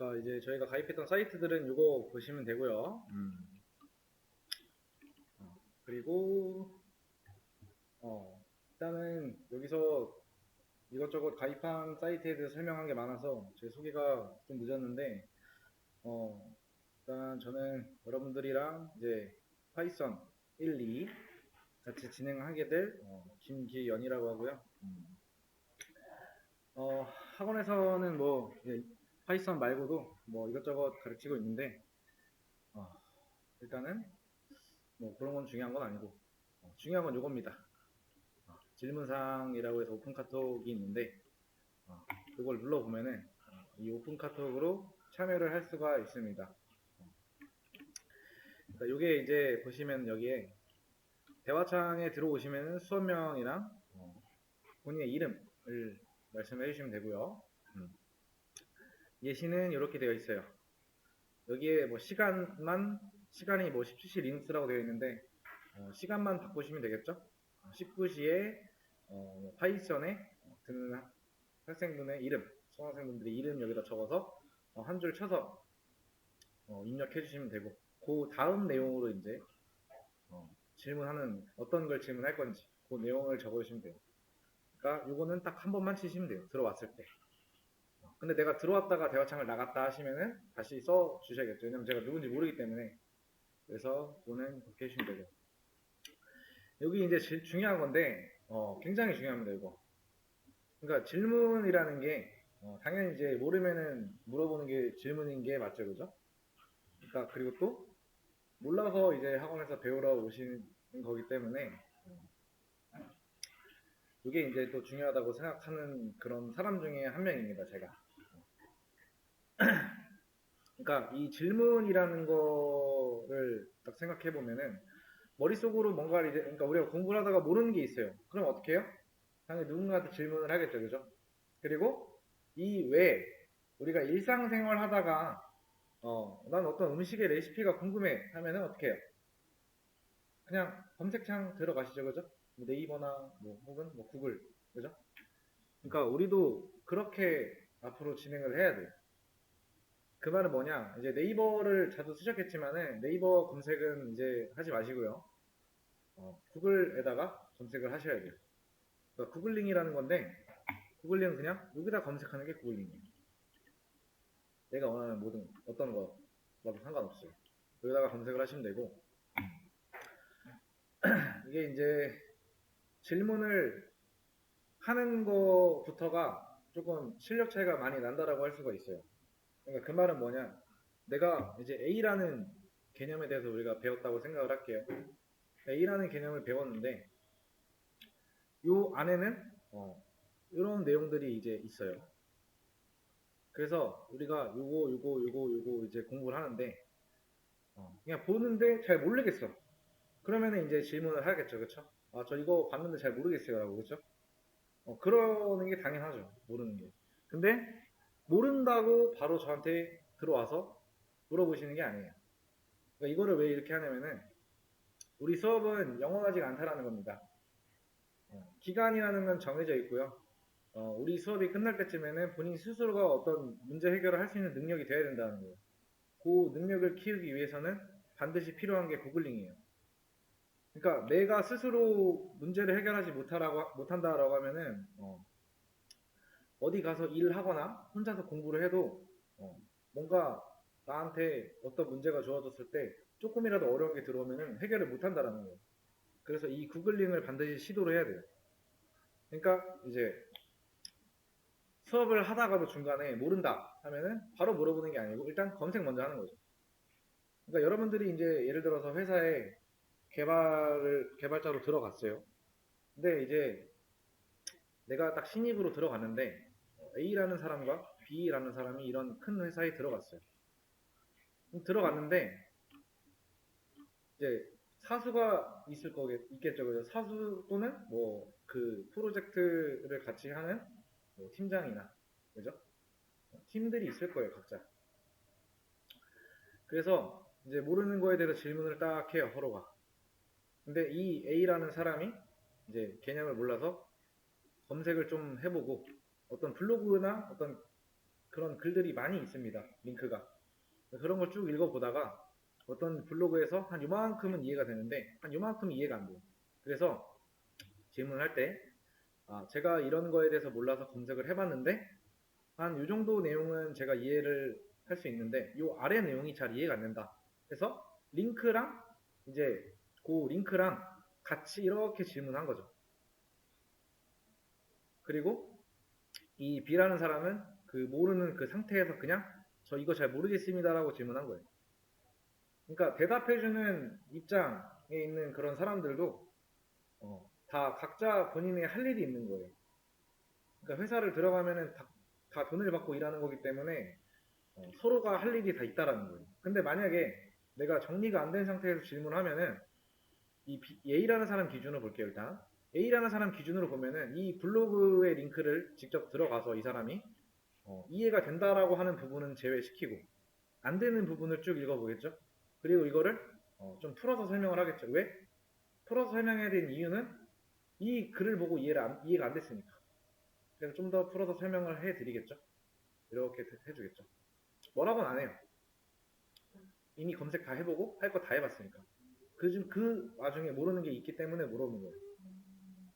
그러니까 이제 저희가 가입했던 사이트들은 이거 보시면 되고요. 음. 어, 그리고 어, 일단은 여기서 이것저것 가입한 사이트에 대해서 설명한 게 많아서 제 소개가 좀 늦었는데 어, 일단 저는 여러분들이랑 이제 파이썬 1, 2 같이 진행하게 될 어, 김기연이라고 하고요. 음. 어, 학원에서는 뭐 이제 파이썬 말고도 뭐 이것저것 가르치고 있는데 어, 일단은 뭐 그런 건 중요한 건 아니고 어, 중요한 건 이겁니다. 어, 질문상이라고 해서 오픈 카톡이 있는데 어, 그걸 눌러 보면은 어, 이 오픈 카톡으로 참여를 할 수가 있습니다. 어. 그러니까 요게 이제 보시면 여기에 대화창에 들어오시면 수업명이랑 어, 본인의 이름을 말씀해 주시면 되고요. 음. 예시는 이렇게 되어 있어요. 여기에 뭐 시간만 시간이 뭐 17시 리눅스라고 되어 있는데 어, 시간만 바꾸시면 되겠죠? 19시에 어, 파이썬에 듣는 학- 학생분의 이름, 수강생분들의 이름 여기다 적어서 어, 한줄 쳐서 어, 입력해 주시면 되고 그 다음 내용으로 이제 어, 질문하는 어떤 걸 질문할 건지 그 내용을 적어주시면 돼요. 그러니까 요거는 딱 한 번만 치시면 돼요. 들어왔을 때. 어, 근데 내가 들어왔다가 대화창을 나갔다 하시면은 다시 써 주셔야겠죠. 왜냐면 제가 누군지 모르기 때문에. 그래서 그거는 그렇게 해주시면 되고. 여기 이제 제일 중요한 건데, 어, 굉장히 중요합니다, 이거. 그러니까 질문이라는 게, 어, 당연히 이제 모르면은 물어보는 게 질문인 게 맞죠, 그죠? 그러니까 그리고 또, 몰라서 이제 학원에서 배우러 오시는 거기 때문에, 이게 이제 또 중요하다고 생각하는 그런 사람 중에 한 명입니다, 제가. 그러니까 이 질문이라는 거를 딱 생각해 보면은 머릿속으로 뭔가를 이제 그러니까 우리가 공부를 하다가 모르는 게 있어요. 그럼 어떻게 해요? 당연히 누군가한테 질문을 하겠죠, 그죠? 그리고 이 외에 우리가 일상생활 하다가 어, 난 어떤 음식의 레시피가 궁금해 하면은 어떻게 해요? 그냥 검색창 들어가시죠, 그죠? 뭐 네이버나 뭐 혹은 뭐 구글, 그죠? 그러니까 우리도 그렇게 앞으로 진행을 해야 돼요. 그 말은 뭐냐? 이제 네이버를 자주 쓰셨겠지만은 네이버 검색은 이제 하지 마시고요. 어, 구글에다가 검색을 하셔야 돼요. 그러니까 구글링이라는 건데 구글링은 그냥 여기다 검색하는 게 구글링이에요. 내가 원하는 모든 어떤 거라도 상관없어요. 여기다가 검색을 하시면 되고 이게 이제 질문을 하는 거부터가 조금 실력 차이가 많이 난다라고 할 수가 있어요. 그러니까 그 말은 뭐냐? 내가 이제 A라는 개념에 대해서 우리가 배웠다고 생각을 할게요. A라는 개념을 배웠는데 요 안에는 어, 이런 내용들이 이제 있어요. 그래서 우리가 요거 요거 요거 요거 이제 공부를 하는데 어, 그냥 보는데 잘 모르겠어. 그러면은 이제 질문을 하겠죠, 그렇죠? 아, 저 이거 봤는데 잘 모르겠어요라고 그렇죠? 어, 그러는 게 당연하죠, 모르는 게. 근데 모른다고 바로 저한테 들어와서 물어보시는 게 아니에요. 그러니까 이거를 왜 이렇게 하냐면은 우리 수업은 영원하지가 않다라는 겁니다. 어, 기간이라는 건 정해져 있고요. 어, 우리 수업이 끝날 때쯤에는 본인 스스로가 어떤 문제 해결을 할 수 있는 능력이 돼야 된다는 거예요. 그 능력을 키우기 위해서는 반드시 필요한 게 구글링이에요. 그러니까 내가 스스로 문제를 해결하지 못하라고, 못한다라고 하면은 어, 어디 가서 일을 하거나 혼자서 공부를 해도 어, 뭔가 나한테 어떤 문제가 주어졌을 때 조금이라도 어려운 게 들어오면은 해결을 못 한다라는 거예요. 그래서 이 구글링을 반드시 시도를 해야 돼요. 그러니까 이제 수업을 하다가도 중간에 모른다 하면은 바로 물어보는 게 아니고 일단 검색 먼저 하는 거죠. 그러니까 여러분들이 이제 예를 들어서 회사에 개발을 개발자로 들어갔어요. 근데 이제 내가 딱 신입으로 들어갔는데 A라는 사람과 B라는 사람이 이런 큰 회사에 들어갔어요. 들어갔는데 이제 사수가 있을 거겠 있겠죠, 그죠? 사수 또는 뭐 그 프로젝트를 같이 하는 뭐 팀장이나 그죠? 팀들이 있을 거예요, 각자. 그래서 이제 모르는 거에 대해서 질문을 딱 해요, 서로가. 근데 이 A라는 사람이 이제 개념을 몰라서 검색을 좀 해보고 어떤 블로그나 어떤 그런 글들이 많이 있습니다. 링크가. 그런 걸 쭉 읽어보다가 어떤 블로그에서 한 요만큼은 이해가 되는데 한 요만큼 이해가 안 돼요. 그래서 질문을 할때 아, 제가 이런 거에 대해서 몰라서 검색을 해봤는데 한 요 정도 내용은 제가 이해를 할 수 있는데 요 아래 내용이 잘 이해가 안 된다. 그래서 링크랑 이제 그 링크랑 같이 이렇게 질문한 거죠. 그리고 이 B라는 사람은 그 모르는 그 상태에서 그냥 저 이거 잘 모르겠습니다라고 질문한 거예요. 그러니까 대답해주는 입장에 있는 그런 사람들도 어, 다 각자 본인의 할 일이 있는 거예요. 그러니까 회사를 들어가면은 다, 다 돈을 받고 일하는 거기 때문에 어, 서로가 할 일이 다 있다라는 거예요. 근데 만약에 내가 정리가 안 된 상태에서 질문하면은 이 A라는 사람 기준으로 볼게요 일단 A라는 사람 기준으로 보면은 이 블로그의 링크를 직접 들어가서 이 사람이 어, 이해가 된다라고 하는 부분은 제외시키고 안 되는 부분을 쭉 읽어보겠죠. 그리고 이거를 어, 좀 풀어서 설명을 하겠죠. 왜? 풀어서 설명해야 되는 이유는 이 글을 보고 이해를 안- 이해가 안 됐으니까. 그래서 좀 더 풀어서 설명을 해드리겠죠. 이렇게 해- 해주겠죠. 뭐라고는 안 해요. 이미 검색 다 해보고 할 거 다 해봤으니까. 그중 그 와중에 모르는 게 있기 때문에 물어보는 거예요.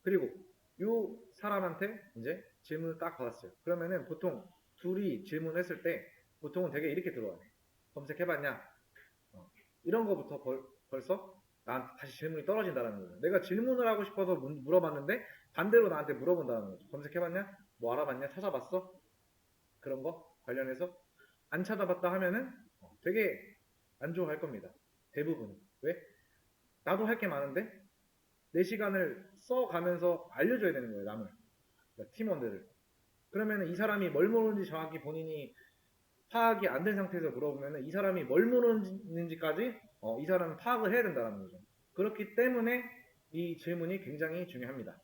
그리고 요 사람한테 이제 질문을 딱 받았어요. 그러면은 보통 둘이 질문했을 때 보통은 되게 이렇게 들어와요. 검색해봤냐? 어, 이런 거부터 벌, 벌써 나한테 다시 질문이 떨어진다는 거예요. 내가 질문을 하고 싶어서 문- 물어봤는데 반대로 나한테 물어본다는 거죠. 검색해봤냐? 뭐 알아봤냐? 찾아봤어? 그런 거 관련해서 안 찾아봤다 하면은 어, 되게 안 좋아할 겁니다. 대부분은. 왜? 나도 할 게 많은데 내 시간을 써가면서 알려줘야 되는 거예요, 남을. 그러니까 팀원들을. 그러면 이 사람이 뭘 모르는지 정확히 본인이 파악이 안 된 상태에서 물어보면 이 사람이 뭘 모르는지까지 어, 이 사람은 파악을 해야 된다는 거죠. 그렇기 때문에 이 질문이 굉장히 중요합니다.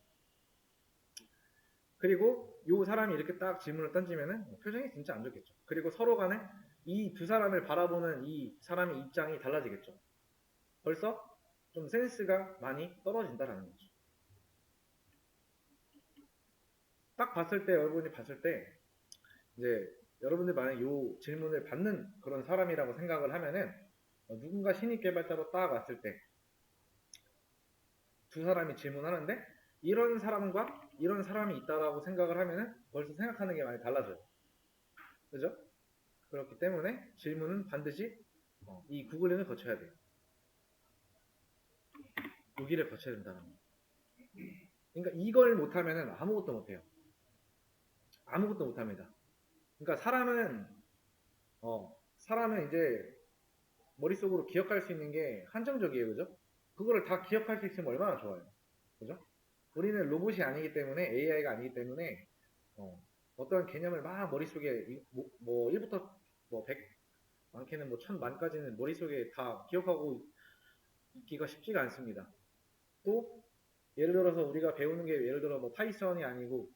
그리고 이 사람이 이렇게 딱 질문을 던지면은 표정이 진짜 안 좋겠죠. 그리고 서로 간에 이 두 사람을 바라보는 이 사람의 입장이 달라지겠죠. 벌써 좀 센스가 많이 떨어진다라는 거죠. 딱 봤을 때 여러분이 봤을 때 이제 여러분들 만약 요 질문을 받는 그런 사람이라고 생각을 하면은 어, 누군가 신입 개발자로 딱 왔을 때 두 사람이 질문하는데 이런 사람과 이런 사람이 있다라고 생각을 하면은 벌써 생각하는 게 많이 달라져요. 그죠? 그렇기 때문에 질문은 반드시 어, 이 구글링을 거쳐야 돼요. 여기를 거쳐야 된다는 거. 그러니까 이걸 못하면은 아무것도 못해요. 아무것도 못합니다. 그러니까 사람은 어 사람은 이제 머릿속으로 기억할 수 있는 게 한정적이에요, 그죠? 그거를 다 기억할 수 있으면 얼마나 좋아요, 그죠? 우리는 로봇이 아니기 때문에 AI가 아니기 때문에 어, 어떤 개념을 막 머릿속에 이- 뭐, 뭐 1부터 뭐 100, 많게는 뭐 1000만까지는 머릿속에 다 기억하고 있기가 쉽지가 않습니다. 또 예를 들어서 우리가 배우는 게 예를 들어 뭐 파이썬이 아니고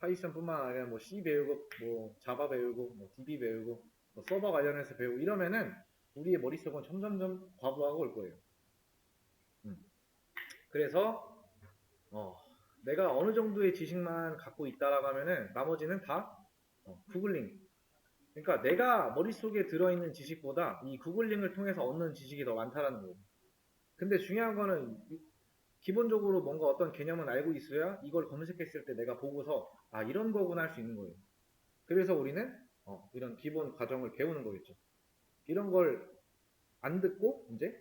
파이썬뿐만 아니라 뭐 C 배우고 뭐 자바 배우고 뭐 DB 배우고 뭐 서버 관련해서 배우고 이러면은 우리의 머릿속은 점점점 과부하가 올 거예요. 음. 그래서 어, 내가 어느 정도의 지식만 갖고 있다라고 하면은 나머지는 다 어, 구글링. 그러니까 내가 머릿속에 들어있는 지식보다 이 구글링을 통해서 얻는 지식이 더 많다라는 거예요. 근데 중요한 거는 이- 기본적으로 뭔가 어떤 개념은 알고 있어야 이걸 검색했을 때 내가 보고서 아 이런 거구나 할 수 있는 거예요. 그래서 우리는 어, 이런 기본 과정을 배우는 거겠죠. 이런 걸 안 듣고 이제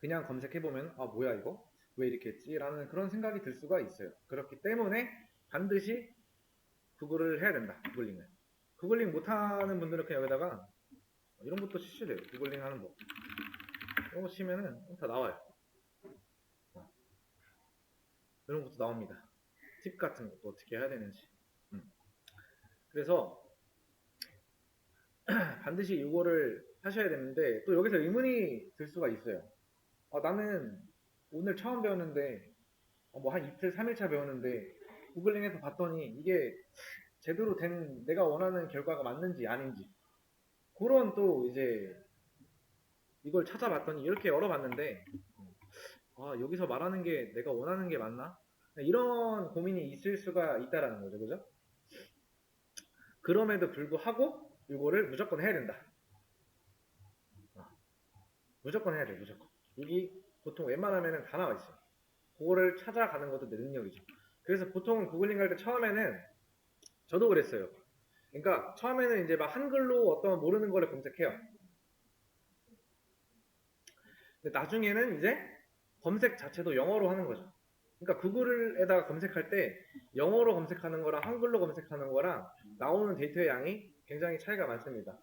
그냥 검색해 보면 아 뭐야 이거 왜 이렇게 했지라는 그런 생각이 들 수가 있어요. 그렇기 때문에 반드시 구글을 해야 된다. 구글링을. 구글링 못하는 분들은 그냥 여기다가 이런 것도 치셔도 돼요. 구글링 하는 법. 이런 거 치면은 다 나와요. 어. 이런 것도 나옵니다. 팁 같은 것도 어떻게 해야 되는지. 음. 그래서 반드시 이거를 하셔야 되는데 또 여기서 의문이 들 수가 있어요. 아, 나는 오늘 처음 배웠는데 뭐한 이틀, 3일차 배웠는데 구글링에서 봤더니 이게 제대로 된 내가 원하는 결과가 맞는지 아닌지 그런 또 이제 이걸 찾아봤더니 이렇게 열어봤는데 아 여기서 말하는 게 내가 원하는 게 맞나? 이런 고민이 있을 수가 있다라는 거죠, 그죠? 그럼에도 불구하고 이거를 무조건 해야 된다. 어, 무조건 해야 돼, 무조건. 여기 보통 웬만하면 다 나와 있어. 그거를 찾아가는 것도 내 능력이죠. 그래서 보통 구글링 할 때 처음에는 저도 그랬어요. 그러니까 처음에는 이제 막 한글로 어떤 모르는 거를 검색해요. 나중에는 이제 검색 자체도 영어로 하는 거죠. 그러니까 구글에다가 검색할 때 영어로 검색하는 거랑 한글로 검색하는 거랑 나오는 데이터의 양이 굉장히 차이가 많습니다.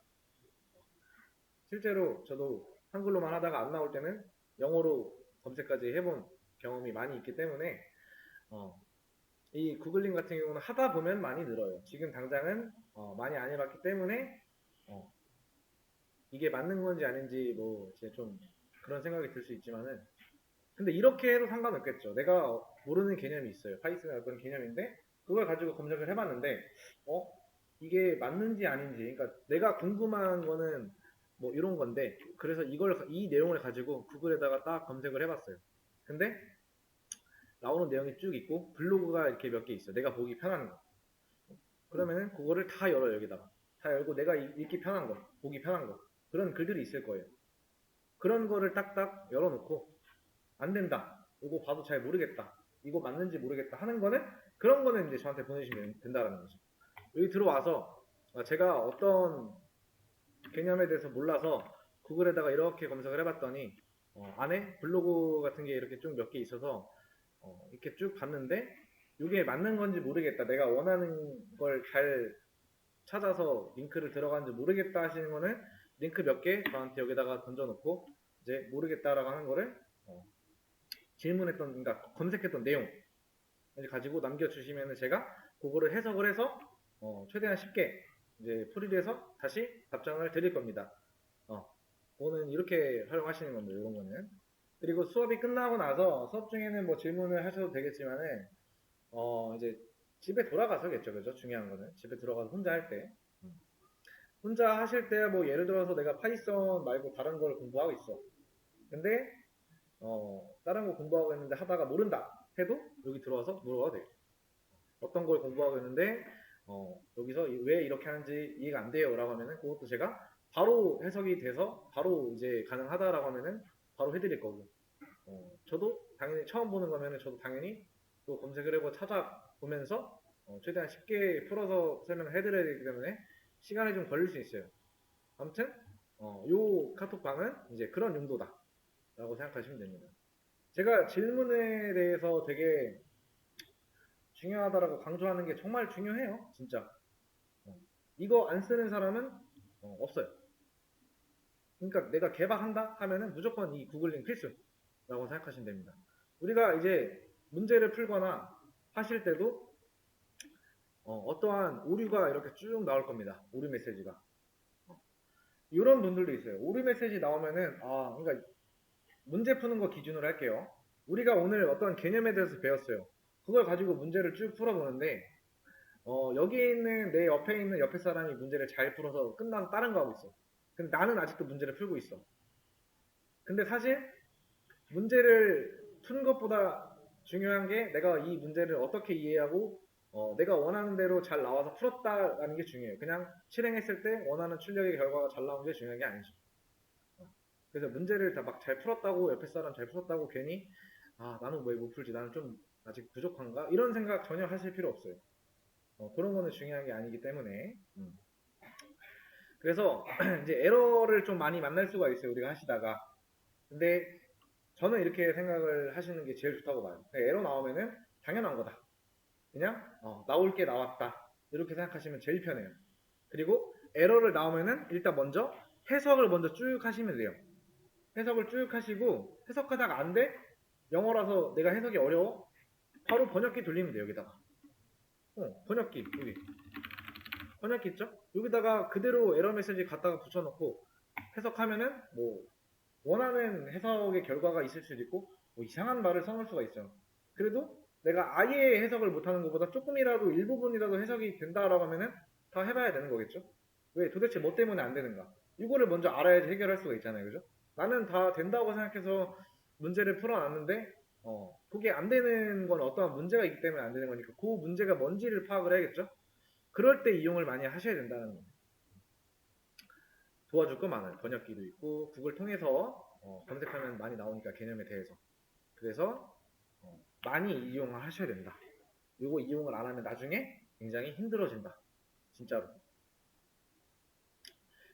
실제로 저도 한글로만 하다가 안 나올 때는 영어로 검색까지 해본 경험이 많이 있기 때문에 어, 이 구글링 같은 경우는 하다 보면 많이 늘어요. 지금 당장은 어, 많이 안 해봤기 때문에 어, 이게 맞는 건지 아닌지 뭐 이제 좀 그런 생각이 들 수 있지만은 근데 이렇게 해도 상관없겠죠. 내가 모르는 개념이 있어요. 파이썬의 어떤 개념인데 그걸 가지고 검색을 해봤는데 어 이게 맞는지 아닌지 그러니까 내가 궁금한 거는 뭐 이런 건데 그래서 이걸 이 내용을 가지고 구글에다가 딱 검색을 해봤어요. 근데 나오는 내용이 쭉 있고 블로그가 이렇게 몇 개 있어. 내가 보기 편한 거. 그러면은 그거를 다 열어 여기다가 다 열고 내가 읽- 읽기 편한 거, 보기 편한 거 그런 글들이 있을 거예요. 그런 거를 딱딱 열어놓고 안 된다. 이거 봐도 잘 모르겠다. 이거 맞는지 모르겠다 하는 거는 그런 거는 이제 저한테 보내주시면 된다라는 거죠. 여기 들어와서 아, 제가 어떤 개념에 대해서 몰라서 구글에다가 이렇게 검색을 해봤더니 어, 안에 블로그 같은 게 이렇게 쭉몇개 있어서 어, 이렇게 쭉 봤는데 이게 맞는 건지 모르겠다. 내가 원하는 걸 잘 찾아서 링크를 들어가는지 모르겠다 하시는 거는 링크 몇 개 저한테 여기다가 던져놓고 이제 모르겠다라고 하는 거를 어, 질문했던 그러니까 검색했던 내용 이제 가지고 남겨주시면은 제가 그거를 해석을 해서 어, 최대한 쉽게 이제 풀이를 해서 다시 답장을 드릴 겁니다. 어, 그거는 이렇게 활용하시는 겁니다. 이런 거는. 그리고 수업이 끝나고 나서 수업 중에는 뭐 질문을 하셔도 되겠지만은 어, 이제 집에 돌아가서겠죠. 그죠? 중요한 거는. 집에 들어가서 혼자 할 때. 음. 혼자 하실 때 뭐 예를 들어서 내가 파이썬 말고 다른 걸 공부하고 있어. 근데 어, 다른 거 공부하고 있는데 하다가 모른다 해도 여기 들어와서 물어봐도 돼요. 어떤 걸 공부하고 있는데 어, 여기서 이- 왜 이렇게 하는지 이해가 안 돼요 라고 하면은 그것도 제가 바로 해석이 돼서 바로 이제 가능하다라고 하면은 바로 해드릴 거고 어, 저도 당연히 처음 보는 거면은 저도 당연히 또 검색을 해보고 찾아보면서 어, 최대한 쉽게 풀어서 설명을 해드려야 되기 때문에 시간이 좀 걸릴 수 있어요. 아무튼 어, 요 카톡방은 이제 그런 용도다 라고 생각하시면 됩니다. 제가 질문에 대해서 되게 중요하다라고 강조하는 게 정말 중요해요. 진짜. 어, 이거 안 쓰는 사람은 어, 없어요. 그러니까 내가 개발한다 하면은 무조건 이 구글링 필수라고 생각하시면 됩니다. 우리가 이제 문제를 풀거나 하실 때도 어, 떠한 오류가 이렇게 쭉 나올 겁니다. 오류 메시지가. 이런 분들도 있어요. 오류 메시지 나오면은 아, 그러니까 문제 푸는 거 기준으로 할게요. 우리가 오늘 어떤 개념에 대해서 배웠어요. 그걸 가지고 문제를 쭉 풀어보는데, 어, 여기 있는 내 옆에 있는 옆에 사람이 문제를 잘 풀어서 끝나서 다른 거 하고 있어. 근데 나는 아직도 문제를 풀고 있어. 근데 사실 문제를 푸는 것보다 중요한 게 내가 이 문제를 어떻게 이해하고 어, 내가 원하는 대로 잘 나와서 풀었다라는 게 중요해요. 그냥 실행했을 때 원하는 출력의 결과가 잘 나온 게 중요한 게 아니죠. 그래서 문제를 다 막 잘 풀었다고 옆에 사람 잘 풀었다고 괜히 아 나는 왜 못 풀지? 나는 좀 아직 부족한가? 이런 생각 전혀 하실 필요 없어요. 어, 그런 거는 중요한 게 아니기 때문에. 음. 그래서 이제 에러를 좀 많이 만날 수가 있어요 우리가 하시다가. 근데 저는 이렇게 생각을 하시는 게 제일 좋다고 봐요. 그러니까 에러 나오면은 당연한 거다. 그냥 어, 나올 게 나왔다. 이렇게 생각하시면 제일 편해요. 그리고 에러를 나오면은 일단 먼저 해석을 먼저 쭉 하시면 돼요 해석을 쭉 하시고 해석하다가 안 돼? 영어라서 내가 해석이 어려워? 바로 번역기 돌리면 돼요 여기다가 어 번역기 여기 번역기 있죠? 여기다가 그대로 에러 메시지 갖다가 붙여놓고 해석하면은 뭐 원하는 해석의 결과가 있을 수도 있고 뭐 이상한 말을 써놓을 수가 있어요 그래도 내가 아예 해석을 못하는 것보다 조금이라도 일부분이라도 해석이 된다라고 하면은 다 해봐야 되는 거겠죠? 왜 도대체 뭐 때문에 안 되는가? 이거를 먼저 알아야지 해결할 수가 있잖아요 그죠? 나는 다 된다고 생각해서 문제를 풀어놨는데 어, 그게 안 되는 건 어떠한 문제가 있기 때문에 안 되는 거니까 그 문제가 뭔지를 파악을 해야겠죠. 그럴 때 이용을 많이 하셔야 된다는 거예요. 도와줄 거 많아요. 번역기도 있고 구글 통해서 어, 검색하면 많이 나오니까 개념에 대해서. 그래서 어, 많이 이용을 하셔야 된다. 이거 이용을 안 하면 나중에 굉장히 힘들어진다. 진짜로.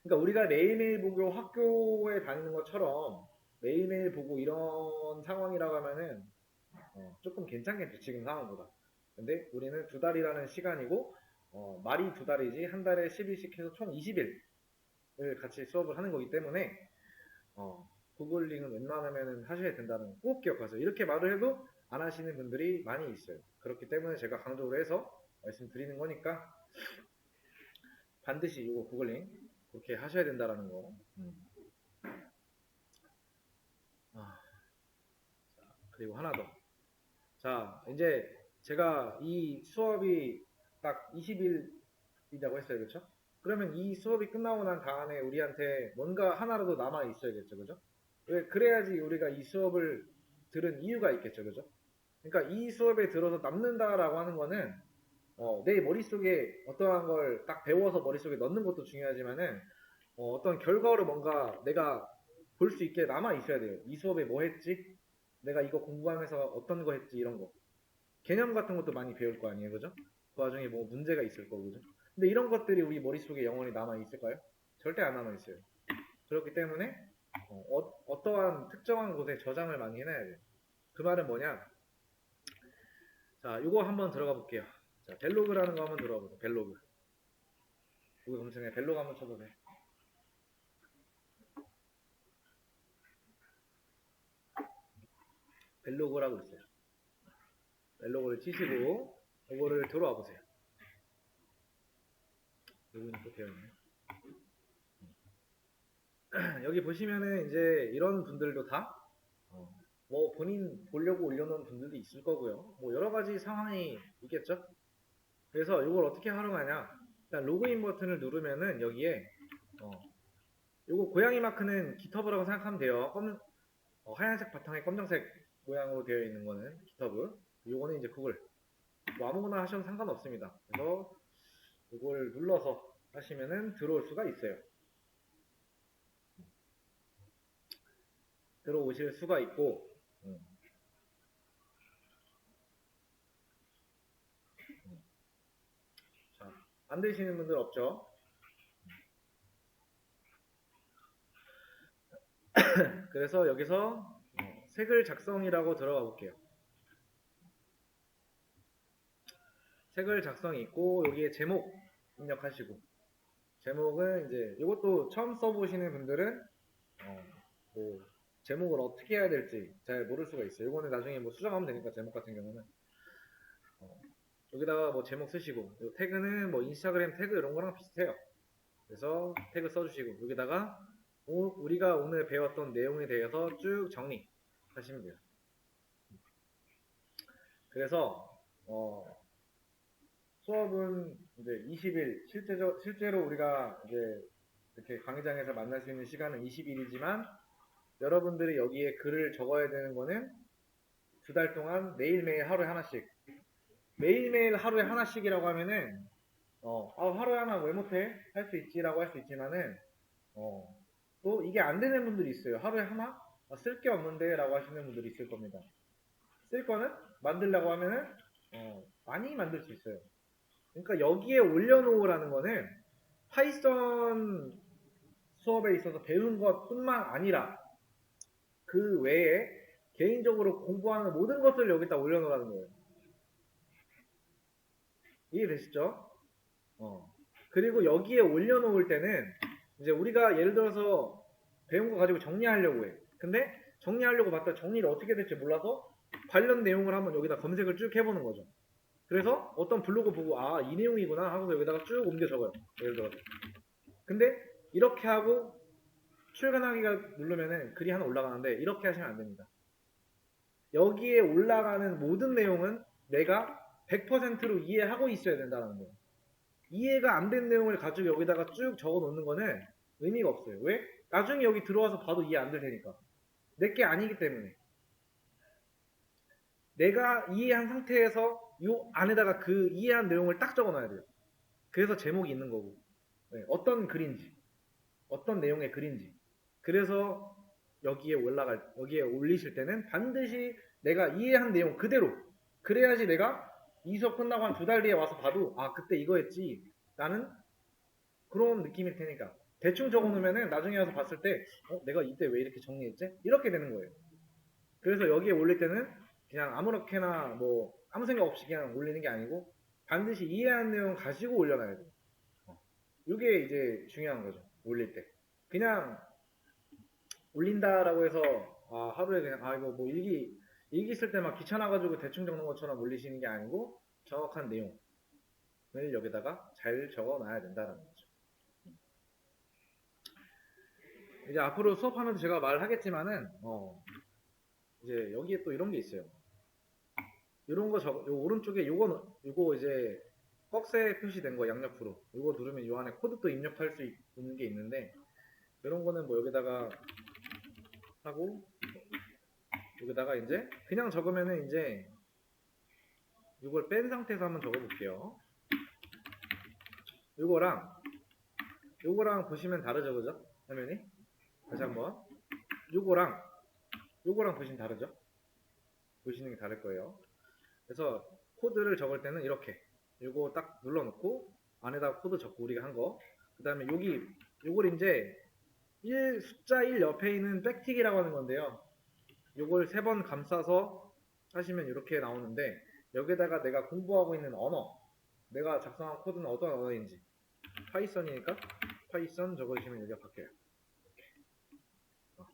그러니까 우리가 매일매일 보고 학교에 다니는 것처럼 매일매일 보고 이런 상황이라고 하면은 어, 조금 괜찮겠죠 지금 상황보다. 근데 우리는 두 달이라는 시간이고 어, 말이 두 달이지 한 달에 10일씩 해서 총 20일을 같이 수업을 하는 거기 때문에 어, 구글링은 웬만하면 하셔야 된다는 거꼭 기억하세요. 이렇게 말을 해도 안 하시는 분들이 많이 있어요. 그렇기 때문에 제가 강조를 해서 말씀드리는 거니까 반드시 이거 구글링 그렇게 하셔야 된다라는 거. 음. 아, 자, 그리고 하나 더. 자, 이제 제가 이 수업이 딱 20일이라고 했어요. 그렇죠? 그러면 이 수업이 끝나고 난 다음에 우리한테 뭔가 하나라도 남아 있어야겠죠. 그죠? 왜 그래야지 우리가 이 수업을 들은 이유가 있겠죠. 그죠? 그러니까 이 수업에 들어서 남는다라고 하는 거는 어, 내 머릿속에 어떠한 걸 딱 배워서 머릿속에 넣는 것도 중요하지만은 어, 떤 결과로 뭔가 내가 볼 수 있게 남아 있어야 돼요. 이 수업에 뭐 했지? 내가 이거 공부하면서 어떤 거 했지? 이런 거. 개념 같은 것도 많이 배울 거 아니에요. 그죠? 그 와중에 뭐 문제가 있을. 그죠? 근데 이런 것들이 우리 머릿속에 영원히 남아 있을까요? 절대 안 남아 있어요. 그렇기 때문에 어, 떠한 특정한 곳에 저장을 많이 해놔야 돼요. 그 말은 뭐냐? 자, 이거 한번 들어가 볼게요. 자, 벨로그라는 거 한번 들어가 보세요. 벨로그. 구글 검색에 벨로그 한번 쳐보세요. 벨로그라고 있어요. 벨로그를 치시고 이거를 들어와 보세요. 여기는 또 되어있네. 여기 보시면은 이제 이런 분들도 다, 어, 뭐 본인 보려고 올려놓은 분들도 있을 거고요. 뭐 여러 가지 상황이 있겠죠? 그래서 이걸 어떻게 활용하냐? 일단 로그인 버튼을 누르면은 여기에, 어, 요거 고양이 마크는 기터브라고 생각하면 돼요. 검, 어, 하얀색 바탕에 검정색 모양으로 되어 있는 거는 기터브. 요거는 이제 구글. 뭐 아무거나 하셔도 상관없습니다. 그래서 이걸 눌러서 하시면은 들어올 수가 있어요. 들어오실 수가 있고, 음. 음. 자, 안 되시는 분들 없죠? 그래서 여기서 어, 색을 작성이라고 들어가 볼게요. 색을 작성이 있고 여기에 제목 입력하시고 제목은 이제 이것도 처음 써보시는 분들은 어, 뭐 제목을 어떻게 해야 될지 잘 모를 수가 있어요. 이거는 나중에 뭐 수정하면 되니까 제목 같은 경우는 어, 여기다가 뭐 제목 쓰시고 요 태그는 뭐 인스타그램 태그 이런 거랑 비슷해요. 그래서 태그 써주시고 여기다가 오- 우리가 오늘 배웠던 내용에 대해서 쭉 정리하시면 돼요. 그래서 어, 수업은 이제 20일 실제로 실제로 우리가 이제 이렇게 강의장에서 만날 수 있는 시간은 20일이지만 여러분들이 여기에 글을 적어야 되는 거는 두 달 동안 매일매일 하루에 하나씩 매일매일 하루에 하나씩이라고 하면은 어, 아, 하루에 하나 왜 못해? 할 수 있지라고 할 수 있지만은 어, 또 이게 안 되는 분들이 있어요. 하루에 하나? 쓸게 없는데 라고 하시는 분들이 있을 겁니다. 쓸 거는 만들려고 하면은 어, 많이 만들 수 있어요. 그러니까 여기에 올려놓으라는 거는 파이썬 수업에 있어서 배운 것뿐만 아니라 그 외에 개인적으로 공부하는 모든 것을 여기다 올려놓으라는 거예요. 이해되시죠? 어. 그리고 여기에 올려놓을 때는 이제 우리가 예를 들어서 배운 거 가지고 정리하려고 해. 근데 정리하려고 봤다 정리를 어떻게 될지 몰라서 관련 내용을 한번 여기다 검색을 쭉 해보는 거죠. 그래서 어떤 블로그 보고 아 이 내용이구나 하고서 여기다가 쭉 옮겨 적어요. 예를 들어서. 근데 이렇게 하고 출근하기가 누르면은 글이 하나 올라가는데 이렇게 하시면 안 됩니다. 여기에 올라가는 모든 내용은 내가 100%로 이해하고 있어야 된다는 거예요. 이해가 안 된 내용을 가지고 여기다가 쭉 적어 놓는 거는 의미가 없어요. 왜? 나중에 여기 들어와서 봐도 이해 안 될 테니까. 내 게 아니기 때문에. 내가 이해한 상태에서 이 안에다가 그 이해한 내용을 딱 적어 놔야 돼요. 그래서 제목이 있는 거고 네, 어떤 글인지 어떤 내용의 글인지 그래서 여기에 올라갈 여기에 올리실 때는 반드시 내가 이해한 내용 그대로 그래야지 내가 이 수업 끝나고 한 두 달 뒤에 와서 봐도 아 그때 이거 했지. 라는 그런 느낌일 테니까. 대충 적어놓으면은 나중에 와서 봤을 때 어, 내가 이때 왜 이렇게 정리했지? 이렇게 되는 거예요. 그래서 여기에 올릴 때는 그냥 아무렇게나 뭐 아무 생각 없이 그냥 올리는 게 아니고 반드시 이해한 내용 가지고 올려놔야 돼요. 어. 이게 이제 중요한 거죠. 올릴 때. 그냥 올린다라고 해서 아, 하루에 그냥 아 이거 뭐 일기 일기 쓸 때 막 귀찮아가지고 대충 적는 것처럼 올리시는 게 아니고 정확한 내용을 여기다가 잘 적어놔야 된다는 거죠. 이제 앞으로 수업하면서 제가 말하겠지만은 어 이제 여기에 또 이런 게 있어요. 이런 거 적, 요 오른쪽에 요거 요거 이제 꺽쇠 표시된 거 양옆으로 요거 누르면 요 안에 코드도 입력할 수 있- 있는 게 있는데 이런 거는 뭐 여기다가 하고 여기다가 이제 그냥 적으면은 이제 이걸 뺀 상태에서 한번 적어볼게요. 요거랑 요거랑 보시면 다르죠, 그죠? 화면이? 다시 한번 요거랑 보시면 다르죠? 보시는 게 다를 거예요. 그래서 코드를 적을 때는 이렇게 요거 딱 눌러놓고 안에다 코드 적고 우리가 한 거. 그 다음에 여기 요걸 이제 1 숫자 1 옆에 있는 백틱이라고 하는 건데요. 요걸 세 번 감싸서 하시면 이렇게 나오는데 여기다가 내가 공부하고 있는 언어 내가 작성한 코드는 어떤 언어인지 파이썬이니까 파이썬 적어주시면 여기가 바뀌어요. 어.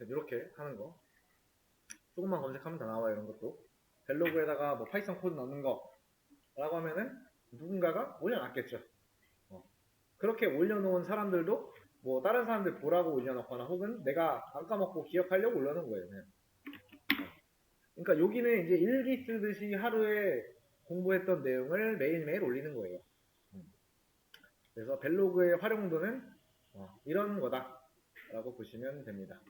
이렇게 하는 거 조금만 검색하면 다 나와요 이런 것도 벨로그에다가 뭐 파이썬 코드 넣는 거 라고 하면은 누군가가 올려놨겠죠. 어. 그렇게 올려놓은 사람들도 뭐 다른 사람들 보라고 올려놓거나 혹은 내가 안 까먹고 기억하려고 올려놓은 거예요. 그러니까 여기는 이제 일기 쓰듯이 하루에 공부했던 내용을 매일매일 올리는 거예요. 음. 그래서 벨로그의 활용도는 어, 이런 거다라고 보시면 됩니다.